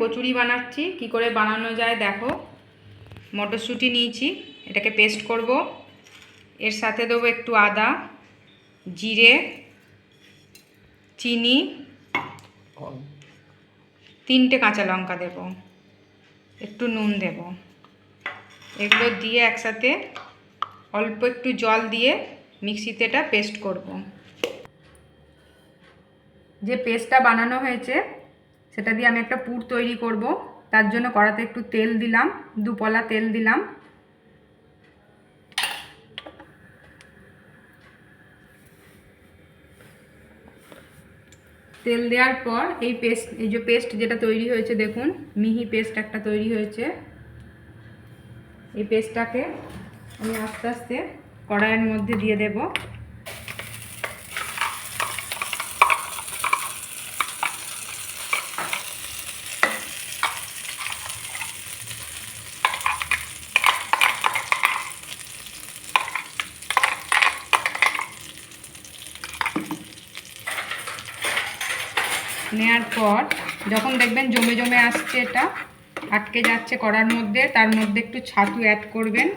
কচুরি বানাচ্ছি। কি করে বানানো যায় দেখো। মটরশুঁটি নিয়েছি, এটাকে পেস্ট করব। এর সাথে দেবো একটু আদা, জিরে, চিনি, তিনটে কাঁচা লঙ্কা দেব। একটু নুন দেব। এগুলো দিয়ে একসাথে অল্প একটু জল দিয়ে মিক্সিতে এটা পেস্ট করব। যে পেস্টটা বানানো হয়েছে সেটা দিয়ে আমি একটা পুর তৈরি করব। তার জন্য কড়াতে একটু তেল দিলাম দুপলা তেল দিলাম। তেল দেওয়ার পর এই পেস্ট, এই যে পেস্ট যেটা তৈরি হয়েছে দেখুন, মিহি পেস্ট একটা তৈরি হয়েছে। এই পেস্টটাকে আমি আস্তে আস্তে কড়াইয়ের মধ্যে দিয়ে দেব। নেওয়ার পর যখন দেখবেন জমে জমে আসছে এটা, আটকে যাচ্ছে কড়ার মধ্যে, তার মধ্যে একটু ছাতু অ্যাড করবেন।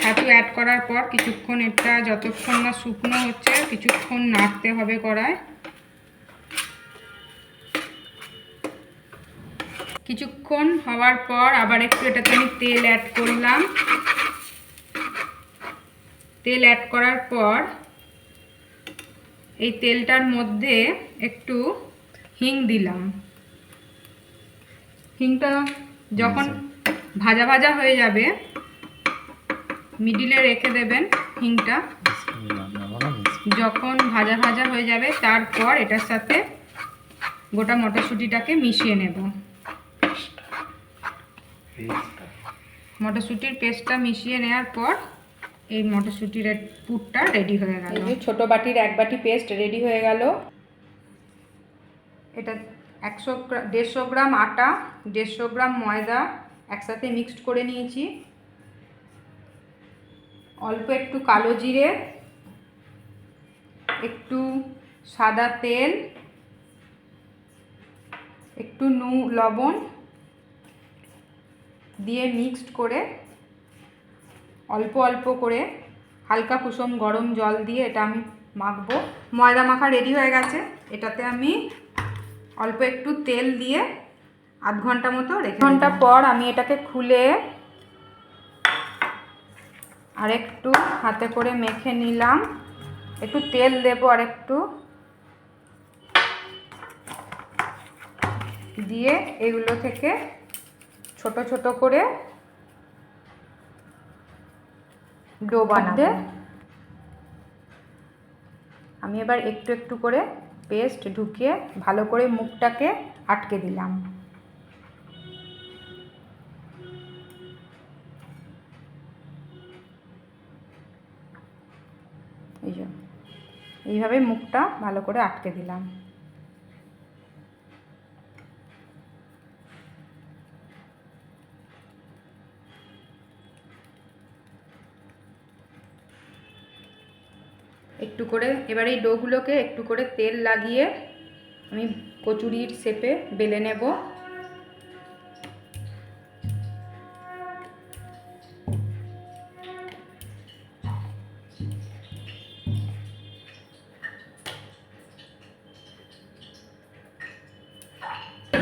ছাতু অ্যাড করার পর কিছুক্ষণ এটা যতক্ষণ না শুকনো হচ্ছে, কিছুক্ষণ নাড়তে হবে কড়ায়। কিছুক্ষণ হওয়ার পর আবার একটু এটাতে আমি তেল অ্যাড করলাম। তেল অ্যাড করার পর এই তেলটার মধ্যে একটু হিং দিলাম। হিংটা যখন ভাজা ভাজা হয়ে যাবে মিডিলে রেখে দেবেন হিংটা। যখন ভাজা ভাজা হয়ে যাবে তারপর এটার সাথে গোটা মটরশুঁটিটাকে মিশিয়ে নেব। মটরশুঁটির পেস্টটা মিশিয়ে নেওয়ার পর এই মটরশুঁটির পুরটা রেডি হয়ে গেল। এই ছোট বাটির এক বাটি পেস্ট রেডি হয়ে গেল। এটা একশো দেড়শো গ্রাম আটা দেড়শো গ্রাম ময়দা একসাথে মিক্সড করে নিয়েছি। অল্প একটু কালো জিরে একটু সাদা তেল একটু নু লবণ দিয়ে মিক্সড করে অল্প অল্প করে হালকা কুসুম গরম জল দিয়ে এটা আমি মাখবো। ময়দা মাখা রেডি হয়ে গেছে। এটাতে আমি অল্প একটু তেল দিয়ে আধ ঘণ্টা মতো রেখে ঘণ্টা পর আমি এটাকে খুলে আর একটু হাতে করে মেখে নিলাম। একটু তেল দেবো আর একটু দিয়ে এগুলো থেকে ছোট ছোট করে ডো বানাতে আমি এবার একটু একটু করে পেস্ট ঢুকিয়ে ভালো করে মুখটাকে আটকে দিলাম। এই এইভাবে মুখটা ভালো করে আটকে দিলাম। একটু করে, এবার এই ডোগুলোকে একটু করে তেল লাগিয়ে আমি কচুরির শেপে বেলে নেব।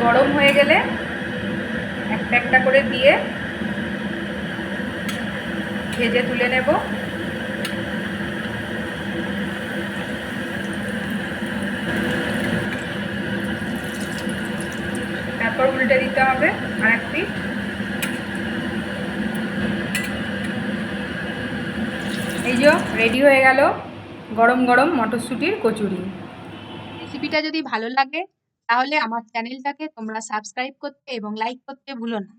গরম হয়ে গেলে একটা একটা করে দিয়ে ভেজে তুলে নেব তারপর উল্টে দিতে হবে আর এক এই যে রেডি হয়ে গেল গরম গরম মটরশুঁটির কচুরি। রেসিপিটা যদি ভালো লাগে, তাহলে আমার চ্যানেলটাকে তোমরা সাবস্ক্রাইব করতে এবং লাইক করতে ভুলো না।